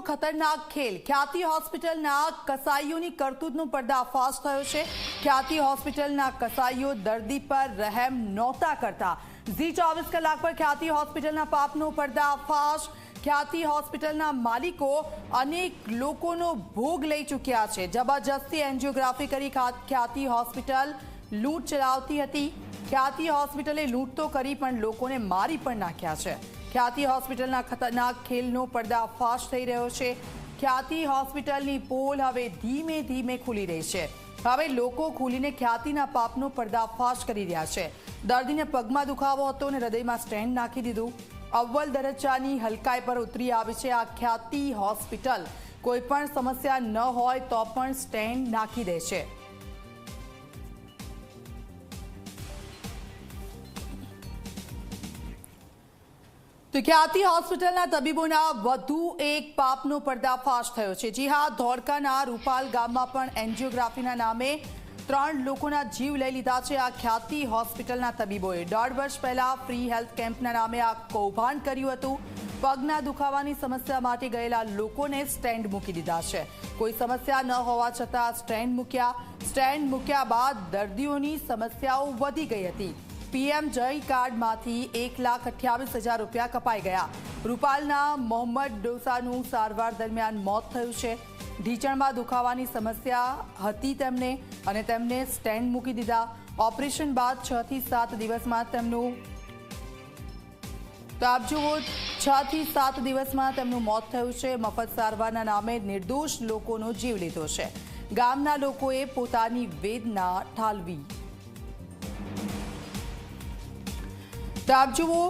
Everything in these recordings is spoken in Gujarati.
ખતરનાક ખેલ. ખ્યાતિ હોસ્પિટલના કસાઈઓની કરતૂતનો પર્દાફાશ થયો છે. ખ્યાતિ હોસ્પિટલના કસાઈઓ દર્દી પર રહેમ નહોતા કરતા. ઝી ચોવીસ કલાક પર ખ્યાતિ હોસ્પિટલના પાપનો પર્દાફાશ. ખ્યાતિ હોસ્પિટલના માલિકો અનેક લોકોનો ભોગ લઈ ચૂક્યા છે. જબરજસ્તી એન્જિયોગ્રાફી કરી ખ્યાતિ હોસ્પિટલ લૂંટ ચલાવતી હતી. ખ્યાતિ હોસ્પિટલે લૂંટ તો કરી પણ લોકોને મારી પણ નાખ્યા છે. ખ્યાતિ હોસ્પિટલના ખતરનાક ખેલનો પર્દાફાશ થઈ રહ્યો છે. ખ્યાતિ હોસ્પિટલની પોલ હવે ધીમે ધીમે ખુલી રહી છે. હવે લોકો ખુલીને ખ્યાતિના પાપનો પર્દાફાશ કરી રહ્યા છે. દર્દીને પગમાં દુખાવો હતો અને હૃદયમાં સ્ટેન્ડ નાખી દીધું. અવ્વલ દરજ્જાની હલકાઈ પર ઉતરી આવી છે આ ખ્યાતિ હોસ્પિટલ. કોઈ પણ સમસ્યા ન હોય તો પણ સ્ટેન્ડ નાખી દે છે. તો ખ્યાતિ હોસ્પિટલના તબીબોના વધુ એક પાપનો પર્દાફાશ થયો છે. જી હા, ધોળકાના રૂપાલ ગામમાં પણ એન્જિયોગ્રાફીના નામે ત્રણ લોકોના જીવ લઈ લીધા છે આ ખ્યાતિ હોસ્પિટલના તબીબોએ. દોઢ વર્ષ પહેલા ફ્રી હેલ્થ કેમ્પના નામે આ કૌભાંડ કર્યું હતું. પગના દુખાવાની સમસ્યા માટે ગયેલા લોકોને સ્ટેન્ડ મૂકી દીધા છે. કોઈ સમસ્યા ન હોવા છતાં સ્ટેન્ડ મૂક્યા. સ્ટેન્ડ મૂક્યા બાદ દર્દીઓની સમસ્યાઓ વધી ગઈ હતી. પીએમ જય કાર્ડમાંથી એક લાખ અઠ્યાવીસ હજાર રૂપિયા કપાઈ ગયા. રૂપાલના મોહમ્મદ ડોસાનું સારવાર દરમિયાન મોત થયું છે. ઢીચણમાં દુખાવાની સમસ્યા હતી તેમને અને તેમને સ્ટેન્ડ મૂકી દીધા. ઓપરેશન બાદ છ થી સાત દિવસમાં તેમનું તો આપ જુઓ, છ થી સાત દિવસમાં તેમનું મોત થયું છે. મફત સારવારના નામે નિર્દોષ લોકોનો જીવ લીધો છે. ગામના લોકોએ પોતાની વેદના ઠાલવી. તો આપ જુઓ,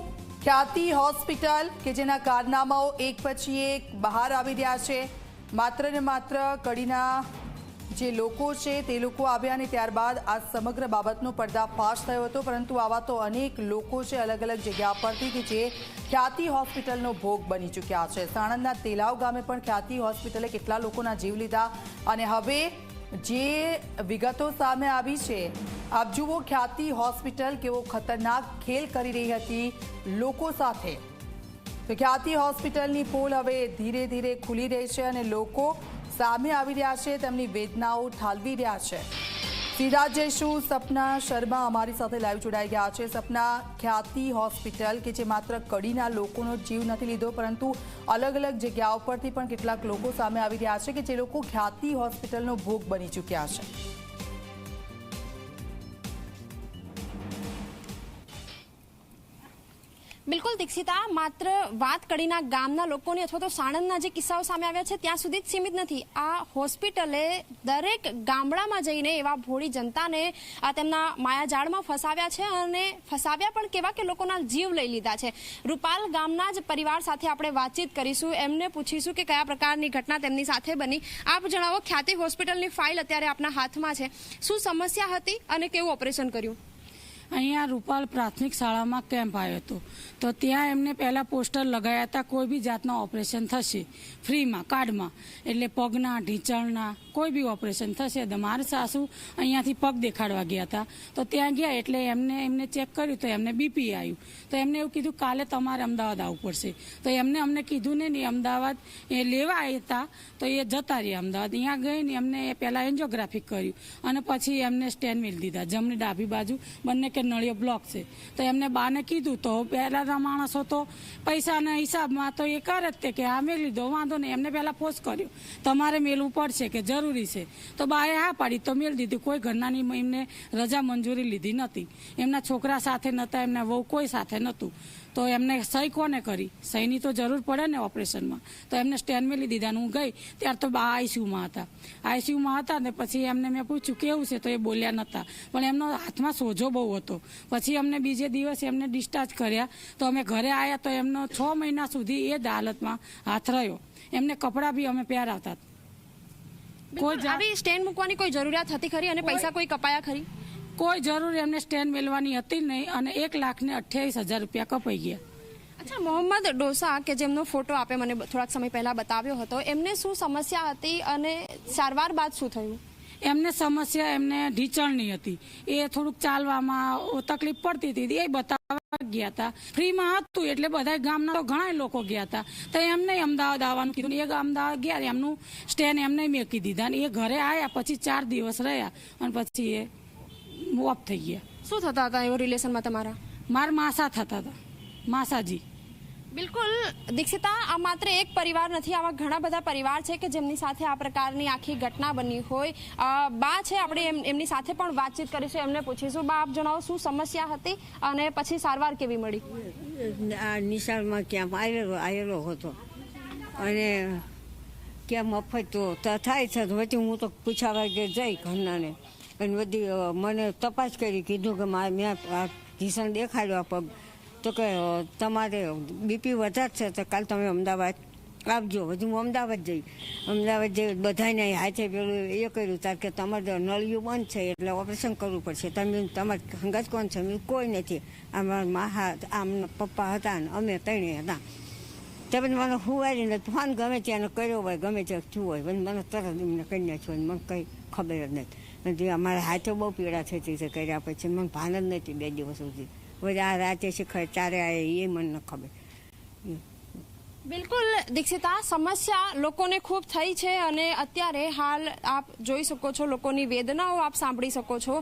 ખ્યાતિ હોસ્પિટલ કે જેના કારનામાઓ એક પછી એક બહાર આવી રહ્યા છે. માત્ર ને માત્ર કડીના જે લોકો છે તે લોકો આવ્યા અને ત્યારબાદ આ સમગ્ર બાબતનો પર્દાફાશ થયો હતો. પરંતુ આવા તો અનેક લોકો છે અલગ અલગ જગ્યા પરથી કે જે ખ્યાતિ હોસ્પિટલનો ભોગ બની ચૂક્યા છે. સાણંદના તેલાવ ગામે પણ ખ્યાતિ હોસ્પિટલે કેટલા લોકોના જીવ લીધા અને હવે જે વિગતો સામે આવી છે, આપ જુઓ ખ્યાતિ હોસ્પિટલ કેવો ખતરનાક ખેલ કરી રહી હતી લોકો સાથે. તો ખ્યાતિ હોસ્પિટલની પોલ હવે ધીરે ધીરે ખુલી રહી છે અને લોકો સામે આવી રહ્યા છે, તેમની વેદનાઓ ઠાલવી રહ્યા છે. સીધા જઈશું સપના શર્મા અમારી સાથે લાઈવ જોડાઈ ગયા છે? સપના ખ્યાતિ હોસ્પિટલ કે જે માત્ર કડીના લોકોનો જીવ નથી લીધો, પરંતુ અલગ અલગ જગ્યાઓ પરથી પણ કેટલાક લોકો સામે આવી રહ્યા છે કે જે લોકો ખ્યાતિ હોસ્પિટલનો ભોગ બની ચૂક્યા છે. દીક્ષિતા, માત્ર વાત કડીના ગામના લોકોની અથવા તો સાણંદના જે કિસ્સાઓ સામે આવ્યા છે, ત્યાં સુધી જ સીમિત નથી. આ હોસ્પિટલે દરેક ગામડામાં જઈને એવા ભોળી જનતાને તેમના માયાજાળમાં ફસાવ્યા છે અને ફસાવ્યા પણ કેવા કે લોકોના જીવ લઈ લીધા છે. રૂપાલ ગામના જ પરિવાર સાથે આપણે વાતચીત કરીશું. એમને પૂછીશું કે કયા પ્રકારની ઘટના તેમની સાથે બની. આપ જણાવો, ખ્યાતિ હોસ્પિટલની ફાઇલ અત્યારે આપના હાથમાં છે. શું સમસ્યા હતી અને કેવું ઓપરેશન કર્યું? અહીંયા રૂપાલ પ્રાથમિક શાળામાં કેમ્પ આવ્યો હતો. તો ત્યાં એમને પહેલાં પોસ્ટર લગાવ્યા હતા, કોઈ બી જાતના ઓપરેશન થશે. ફ્રીમાં, કાર્ડમાં. એટલે પગના, ઢીંચણના, કોઈ બી ઓપરેશન થશે. તો મારા સાસુ અહીંયાથી પગ દેખાડવા ગયા હતા. તો ત્યાં ગયા એટલે એમને એમને ચેક કર્યું તો એમને બીપી આવ્યું. તો એમને એવું કીધું, કાલે તમારે અમદાવાદ આવવું પડશે. તો એમને, અમને કીધું ને, નહીં, અમદાવાદ એ લેવા હતા. તો એ જતા રહ્યા અમદાવાદ. અહીંયા ગઈ ને એમને પહેલાં એન્જિયોગ્રાફી કર્યું. અને પછી એમને સ્ટેન્ડ મિલ દીધા, જમણી ડાબી બાજુ. બંને કે નળીઓ બ્લોક છે. તો એમને બાને કીધું, તો પહેલાંના માણસો તો પૈસાના હિસાબમાં તો એ કરે જ તે કે આ મેળવી દો વાંધો નહીં. એમને પહેલાં પોસ્ટ કર્યો, તમારે મેલવું પડશે કે જરૂરી છે? તો બાએ હા પાડી, તો મેળ દીધી, કોઈ ઘરનાની એમને રજા મંજૂરી લીધી નથી. એમના છોકરા સાથે નહોતા એમના વહુ કોઈ સાથે નહોતું તો એમને સહી કોને કરી? સહીની તો જરૂર પડે ને ઓપરેશનમાં. તો એમને સ્ટેન્ડ મેલી દીધા હું ગઈ. ત્યાર તો બા આઈસીયુમાં હતા. આઈસીયુમાં હતા ને પછી એમને મેં પૂછ્યું કેવું છે? તો એ બોલ્યા નહોતા પણ એમનો હાથમાં સોજો બહુ હતો. પછી અમને બીજે દિવસ એમને ડિસ્ચાર્જ કર્યા. તો અમે ઘરે આવ્યા તો એમનો છ મહિના સુધી એ જ હાલતમાં હાથ રહ્યો. એમને કપડાં બી અમે પહેરાવતા. કોઈ આવી સ્ટેન્ડ મૂકવાની કોઈ જરૂરિયાત હતી ખરી? અને પૈસા કોઈ કપાયા ખરી? કોઈ જરૂર એમને સ્ટેન્ડ મેળવાની હતી નહીં અને એક લાખ ને અઠ્યાવીસ હજાર રૂપિયા કપાઈ ગયા. અચ્છા મોહમ્મદ ડોસા કે જેમનો ફોટો આપે મને થોડાક સમય પહેલા બતાવ્યો હતો એમને શું સમસ્યા હતી અને સારવાર બાદ શું થયું? એમને સમસ્યા એમને ઢીચણની હતી. એ થોડુંક ચાલવામાં તકલીફ પડતી હતી. એ બતાવવા ગયા હતા. ફ્રીમાં હતું એટલે બધા ગામના તો ઘણા લોકો ગયા હતા. તો એમને અમદાવાદ આવવાનું કીધું એ અમદાવાદ ગયા એમનું સ્ટેન્ડ એમને મેકી દીધા અને એ ઘરે આવ્યા પછી ચાર દિવસ રહ્યા અને પછી એ ઓફ થઈ ગયા. શું થતા હતા એવો રિલેશનમાં તમારા? મારા માસા થતા હતા. માસાજી. બિલકુલ દીક્ષિતા આ માત્ર એક પરિવાર નથી આવા ઘણા બધા પરિવાર છે કે જેમની સાથે આ પ્રકારની આખી ઘટના બની હોય. બા છે આપણે એમ- એમની સાથે પણ વાતચીત કરીશું એમને પૂછીશું બા આપ જણાવો શું સમસ્યા હતી અને પછી સારવાર કેવી મળી? આ નિશાળમાં ક્યાં આવેલો આવેલો હતો. અને ક્યાં મફત તો ત- થાય છે તો હું તો પૂછાવા કે જઈ ઘરનાને. અને બધી મને તપાસ કરી, કીધું કે મારે મેં આ ભીષણ દેખાડ્યો પગ. તો કે તમારે બીપી વધારે છે, તો કાલ તમે અમદાવાદ આપજો હજુ હું અમદાવાદ જઈ. અમદાવાદ જઈ બધાને હાથે પેલું એ કર્યું, તાર કે તમારે નળિયું બંધ છે, એટલે ઓપરેશન કરવું પડશે. તમે, તમારે સંગત કોણ છે? કોઈ નથી. અમારા મા આમ પપ્પા હતા ને અમે ત્રણે હતા. તે પછી મને હુવારીને ફોન ગમે ત્યાં કર્યો હોય, ગમે ત્યાં થયું હોય. પણ મને તરત એમને કહી નાખ્યો મને કંઈ ખબર જ નથી. જે અમારા હાથે બહુ પીડા થતી હતી કર્યા પછી મને ભાન જ નથી બે દિવસ સુધી. પછી આ રાતે શીખર ચારે આવે એ મને ન ખબર. બિલકુલ દીક્ષિતા સમસ્યા લોકોને ખૂબ થઈ છે અને અત્યારે હાલ આપ જોઈ શકો છો લોકોની વેદનાઓ આપ સાંભળી શકો છો.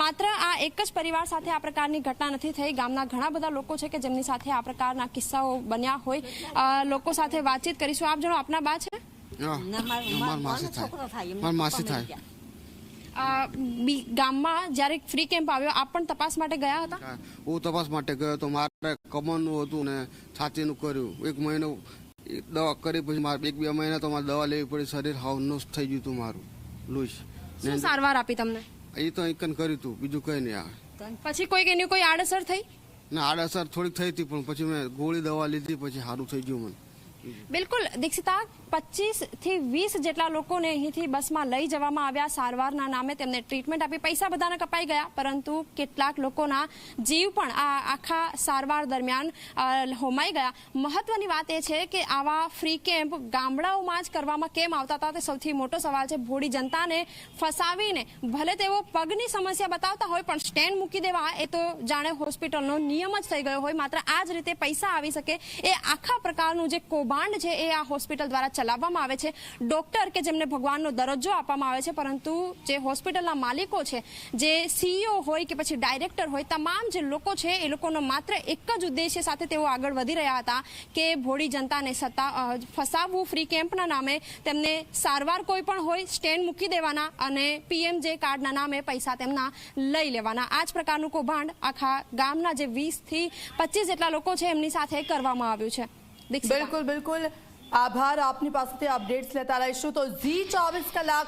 માત્ર આ એક જ પરિવાર સાથે આ પ્રકારની ઘટના નથી થઈ. ગામના ઘણા બધા લોકો છે કે જેમની સાથે આ પ્રકારના કિસ્સાઓ બન્યા હોય. લોકો સાથે વાતચીત કરીશું. આપ જણો આપના બા છે? માસી થાય, માસી થાય. ગામમાં જ્યારે ફ્રી કેમ્પ આવ્યો આપ પણ તપાસ માટે ગયા હતા? હું તપાસ માટે ગયો તો મારે કમરનું હતું ને છાતીનું કર્યું. એક મહિનો દવા કરી પછી મારે એક બે મહિના તો મારે દવા લેવી પડી શરીર હાવ નષ્ટ થઈ ગયું હતું મારું. શું સારવાર આપી તમને? એ તો એકન કર્યું હતું બીજું કઈ નહીં આવે. પછી કોઈ એની કોઈ આડઅસર થઈ? ને આડઅસર થોડીક થઈ હતી પણ પછી મેં ગોળી દવા લીધી પછી સારું થઈ ગયું મને. બિલકુલ, દીક્ષિતા પચીસથી વીસ જેટલા લોકોને અહીંથી બસમાં લઈ જવામાં આવ્યા. સારવારના નામે તેમને ટ્રીટમેન્ટ આપી. પૈસા બધાને કપાઈ ગયા, પરંતુ કેટલાક લોકોના જીવ પણ આ આખા સારવાર દરમિયાન હોમાઈ ગયા. મહત્વની વાત એ છે કે આવા ફ્રી કેમ્પ ગામડાઓમાં જ કરવામાં કેમ આવતા હતા? તે સૌથી મોટો સવાલ છે. ભોળી જનતાને ફસાવીને ભલે તેઓ પગની સમસ્યા બતાવતા હોય, પણ સ્ટેન્ડ મૂકી દેવા એ તો જાણે હોસ્પિટલનો નિયમ જ થઈ ગયો હોય. માત્ર આ જ રીતે પૈસા આવી શકે એ આખા પ્રકારનું જે કૌભાંડ છે એ આ હોસ્પિટલ દ્વારા ચલાવવામાં આવે છે ડોક્ટર કે જેમને ભગવાનનો દરજ્જો આપવામાં આવે છે, પરંતુ જે હોસ્પિટલના માલિકો છે, જે સીઈઓ હોય કે પછી ડાયરેક્ટર હોય, તમામ જે લોકો છે, એ લોકોનો માત્ર એક જ ઉદ્દેશ્ય સાથે તેઓ આગળ વધી રહ્યા હતા કે ભોળી જનતાને સત્તા ફસાવવું ફ્રી કેમ્પના નામે, તેમને સારવાર કોઈ પણ હોય, સ્ટેન્ડ મૂકી દેવાના અને પીએમ જે કાર્ડના નામે પૈસા તેમના લઈ લેવાના આ જ પ્રકારનું કૌભાંડ આખા ગામના જે વીસથી પચીસ જેટલા લોકો છે, એમની સાથે કરવામાં આવ્યું છે. બિલકુલ બિલકુલ. આભાર. આપની પાસેથી અપડેટ્સ લેતા રહીશું. તો ઝી ચોવીસ કલાક